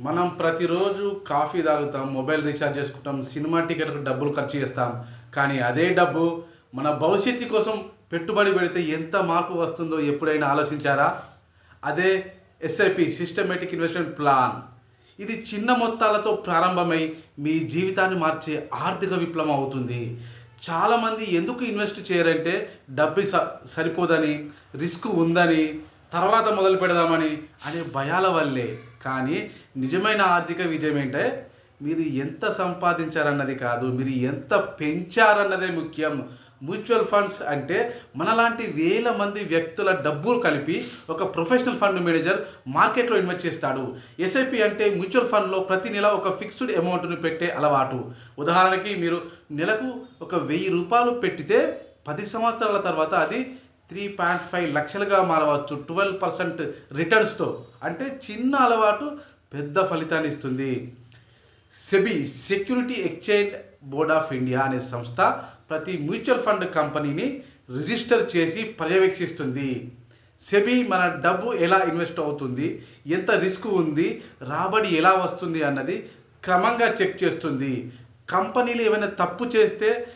మనం ప్రతిరోజు కాఫీ తాగుతాం మొబైల్ రీఛార్జ్ చేసుకుంటాం సినిమా టికెట్లకు డబ్బులు ఖర్చు చేస్తాం. కానీ అదే డబ్బు మన భవిష్యత్తు కోసం పెట్టుబడి పెడితే ఎంత మార్పు వస్తుందో ఎప్పుడైనా ఆలోచించారా? అదే ఎస్ఐపి సిస్టమేటిక్ ఇన్వెస్ట్మెంట్ ప్లాన్ ఇది చిన్న మొత్తాలతో ప్రారంభమై మీ జీవితాన్ని మార్చే ఆర్థిక విప్లవం అవుతుంది. చాలామంది ఎందుకు ఇన్వెస్ట్ చేయరంటే డబ్బు స సరిపోదని రిస్క్ ఉందని తర్వాత మొదలు పెడదామని అనే భయాల వల్లే. కానీ నిజమైన ఆర్థిక విజయం ఏంటంటే మీరు ఎంత సంపాదించారన్నది కాదు మీరు ఎంత పెంచారన్నదే ముఖ్యం. మ్యూచువల్ ఫండ్స్ అంటే మనలాంటి వేల మంది వ్యక్తుల డబ్బులు కలిపి ఒక ప్రొఫెషనల్ ఫండ్ మేనేజర్ మార్కెట్లో ఇన్వెస్ట్ చేస్తాడు. ఎస్ఐపి అంటే మ్యూచువల్ ఫండ్లో ప్రతి నెల ఒక ఫిక్స్డ్ అమౌంట్ని పెట్టే అలవాటు. ఉదాహరణకి మీరు నెలకు ఒక వెయ్యి రూపాయలు పెట్టితే పది సంవత్సరాల తర్వాత అది త్రీ పాయింట్ ఫైవ్ లక్షలుగా మారవచ్చు. ట్వెల్వ్ పర్సెంట్ రిటర్న్స్తో అంటే చిన్న అలవాటు పెద్ద ఫలితాన్ని ఇస్తుంది. SEBI security exchange board of India అనే సంస్థ ప్రతి మ్యూచువల్ ఫండ్ కంపెనీని రిజిస్టర్ చేసి పర్యవేక్షిస్తుంది. సెబీ మన డబ్బు ఎలా ఇన్వెస్ట్ అవుతుంది ఎంత రిస్క్ ఉంది రాబడి ఎలా వస్తుంది అన్నది క్రమంగా చెక్ చేస్తుంది. కంపెనీలు ఏమైనా తప్పు చేస్తే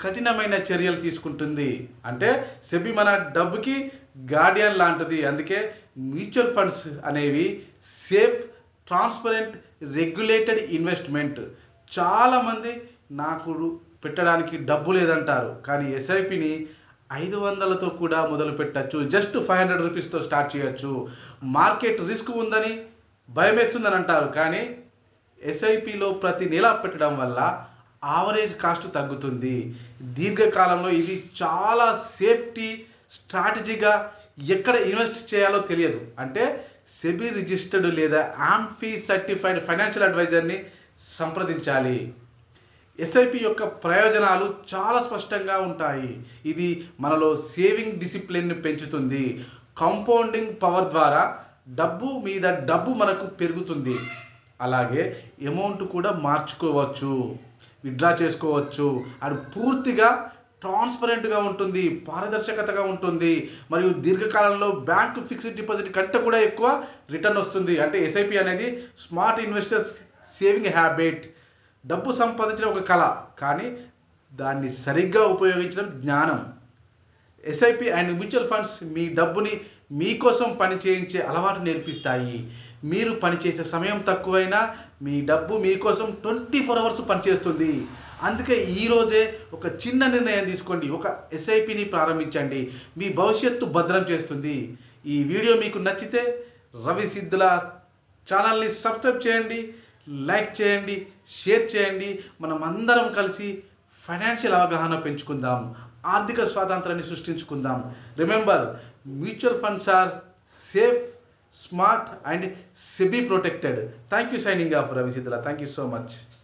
కఠినమైన చర్యలు తీసుకుంటుంది. అంటే సెబీ మన డబ్బుకి గార్డియన్ లాంటిది. అందుకే మ్యూచువల్ ఫండ్స్ అనేవి సేఫ్ ట్రాన్స్పరెంట్ రెగ్యులేటెడ్ ఇన్వెస్ట్మెంట్. చాలామంది నాకు పెట్టడానికి డబ్బు లేదంటారు. కానీ ఎస్ఐపిని ఐదు వందలతో కూడా మొదలు పెట్టచ్చు. జస్ట్ ఫైవ్ హండ్రెడ్ రూపీస్తో స్టార్ట్ చేయొచ్చు. మార్కెట్ రిస్క్ ఉందని భయం వేస్తుందని అంటారు. కానీ ఎస్ఐపిలో ప్రతి నెల పెట్టడం వల్ల ఆవరేజ్ కాస్ట్ తగ్గుతుంది. దీర్ఘకాలంలో ఇది చాలా సేఫ్టీ స్ట్రాటజీగా ఎక్కడ ఇన్వెస్ట్ చేయాలో తెలియదు. అంటే సెబీ రిజిస్టర్డ్ లేదా ఆంఫీ సర్టిఫైడ్ ఫైనాన్షియల్ అడ్వైజర్ని సంప్రదించాలి. ఎస్ఐపి యొక్క ప్రయోజనాలు చాలా స్పష్టంగా ఉంటాయి. ఇది మనలో సేవింగ్ డిసిప్లిన్ని పెంచుతుంది. కాంపౌండింగ్ పవర్ ద్వారా డబ్బు మీద డబ్బు మనకు పెరుగుతుంది. అలాగే అమౌంట్ కూడా మార్చుకోవచ్చు. విత్డ్రా చేసుకోవచ్చు. అది పూర్తిగా ట్రాన్స్పరెంట్గా ఉంటుంది పారదర్శకతగా ఉంటుంది. మరియు దీర్ఘకాలంలో బ్యాంక్ ఫిక్స్డ్ డిపాజిట్ కంటే కూడా ఎక్కువ రిటర్న్ వస్తుంది. అంటే ఎస్ఐపి అనేది స్మార్ట్ ఇన్వెస్టర్స్ సేవింగ్ హ్యాబిట్. డబ్బు సంపాదించడం ఒక కళ కానీ దాన్ని సరిగ్గా ఉపయోగించడం జ్ఞానం. ఎస్ఐపి అండ్ మ్యూచువల్ ఫండ్స్ మీ డబ్బుని మీకోసం పని చేయించే అలవాటు నేర్పిస్తాయి. మీరు పనిచేసే సమయం తక్కువైనా మీ డబ్బు మీకోసం ట్వంటీ ఫోర్ అవర్స్ పనిచేస్తుంది అందుకే ఈరోజే ఒక చిన్న నిర్ణయం తీసుకోండి. ఒక ఎస్ఐపిని ప్రారంభించండి. మీ భవిష్యత్తు భద్రం చేస్తుంది. ఈ వీడియో మీకు నచ్చితే రవి సిద్ధుల ఛానల్ని సబ్స్క్రైబ్ చేయండి లైక్ చేయండి షేర్ చేయండి. మనం అందరం కలిసి ఫైనాన్షియల్ అవగాహన పెంచుకుందాం. ఆర్థిక స్వాతంత్రాన్ని సృష్టించుకుందాం. Remember mutual funds are safe smart and SEBI protected thank you signing off Ravi thank you so much